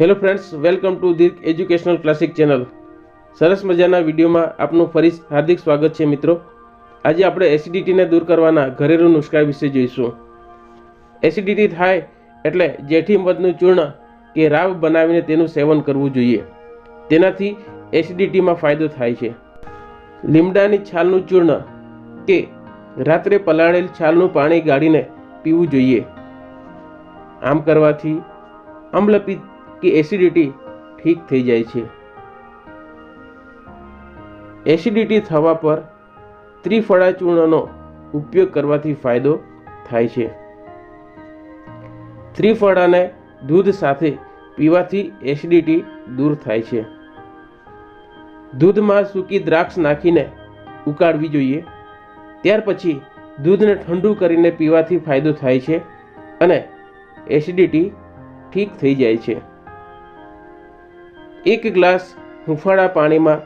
Hello friends welcome to Dirgh educational classic channel સરસ મજાના વિડીયોમાં આપનું ફરી હાર્દિક સ્વાગત છે મિત્રો. આજે આપણે એસિડિટીને દૂર કરવાના ઘરેલુ નુસ્ખા વિશે જોઈશું. એસિડિટી થાય એટલે જેઠી મધનું ચૂર્ણ કે રાવ બનાવીને તેનું સેવન કરવું જોઈએ. તેનાથી એસિડિટીમાં ફાયદો થાય છે. લીમડાની છાલનું ચૂર્ણ કે રાત્રે પલાળેલ છાલનું પાણી ગાળીને પીવું જોઈએ. આમ કરવાથી અમ્લપિત્ત કે એસિડિટી ઠીક થઈ જાય છે. એસિડિટી થવા પર ત્રિફળા ચૂર્ણનો ઉપયોગ કરવાથી ફાયદો થાય છે. ત્રિફળાને દૂધ સાથે પીવાથી એસિડિટી દૂર થાય છે. દૂધમાં સૂકી દ્રાક્ષ નાખીને ઉકાળવી જોઈએ. ત્યાર પછી દૂધને ઠંડુ કરીને પીવાથી ફાયદો થાય છે અને એસિડિટી ઠીક થઈ જાય છે. એક ગ્લાસ હુંફાળા પાણીમાં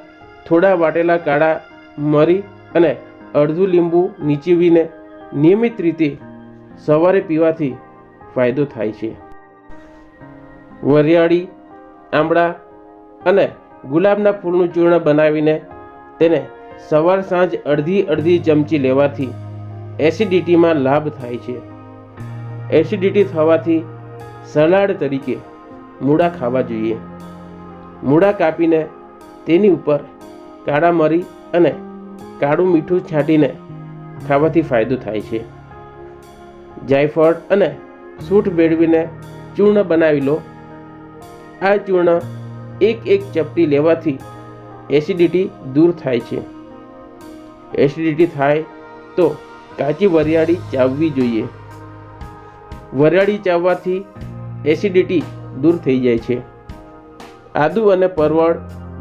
થોડા વાટેલા કાળા મરી અને અડધું લીંબુ નીચીવીને નિયમિત રીતે સવારે પીવાથી ફાયદો થાય છે. વરિયાળી આંબળા અને ગુલાબના ફૂલનું ચૂર્ણ બનાવીને તેને સવાર સાંજ અડધી અડધી ચમચી લેવાથી એસિડિટીમાં લાભ થાય છે. એસિડિટી થવાથી સલાડ તરીકે મૂળા ખાવા જોઈએ. મૂળા કાપીને તેની ઉપર કાળા મરી અને કાળું મીઠું છાંટીને ખાવાથી ફાયદો થાય છે. જાયફળ અને સૂંઠ ભેળવીને ચૂર્ણ બનાવી લો. આ ચૂર્ણ એક એક ચપટી લેવાથી એસિડિટી દૂર થાય છે. એસિડિટી થાય તો કાચી વરિયાળી ચાવવી જોઈએ. વરિયાળી ચાવવાથી એસિડિટી દૂર થઈ જાય છે. આદુ અને પરવળ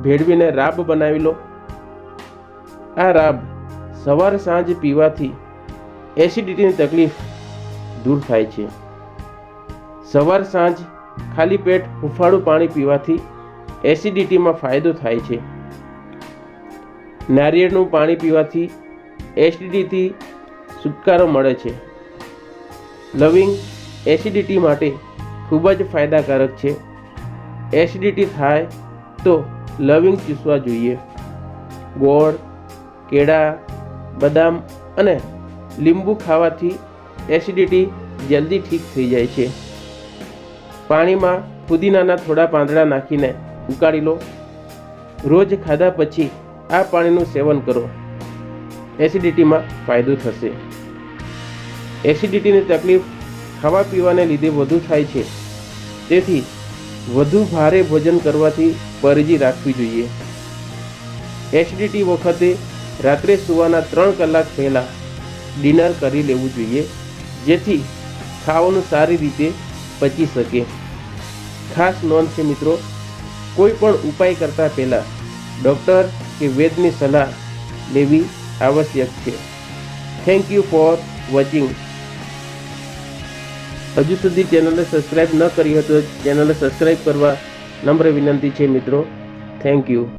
ભેળવીને રાબ બનાવી લો. આ રાબ સવાર સાંજ પીવાથી એસિડિટીની તકલીફ દૂર થાય છે. સવાર સાંજ ખાલી પેટ હુંફાળું પાણી પીવાથી એસિડિટીમાં ફાયદો થાય છે. નારિયેળનું પાણી પીવાથી એસિડિટીથી છુટકારો મળે છે. લવિંગ એસિડિટી માટે ખૂબ જ ફાયદાકારક છે. એસિડિટી થાય તો લવિંગ ચૂસવા જોઈએ. ગોળ, કેળા, બદામ અને લીંબુ ખાવાથી એસિડિટી જલ્દી ઠીક થઈ જાય છે. પાણીમાં પુદીનાના થોડા પાંદડા નાખીને ઉકાળી લો. રોજ ખાધા પછી આ પાણીનું સેવન કરો. એસિડિટીમાં ફાયદો થશે. એસિડિટીની તકલીફ ખાવા પીવાને લીધે વધુ થાય છે. તેથી વધુ ભારે ભોજન કરવાથી પરેજી રાખવી જોઈએ. એસિડિટી વખતે રાત્રે સુવાના ત્રણ કલાક પહેલાં ડિનર કરી લેવું જોઈએ, જેથી ખાવાનું સારી રીતે પચી શકે. ખાસ નોંધ છે મિત્રો કોઈ પણ ઉપાય કરતાં પહેલાં ડૉક્ટર કે વૈદની સલાહ લેવી આવશ્યક છે. થેન્ક યુ ફોર વોચિંગ હજુ સુધી ચેનલને સબસ્ક્રાઈબ ન કરી હોય તો ચેનલને સબસ્ક્રાઈબ કરવા નમ્ર વિનંતી છે મિત્રો. Thank you.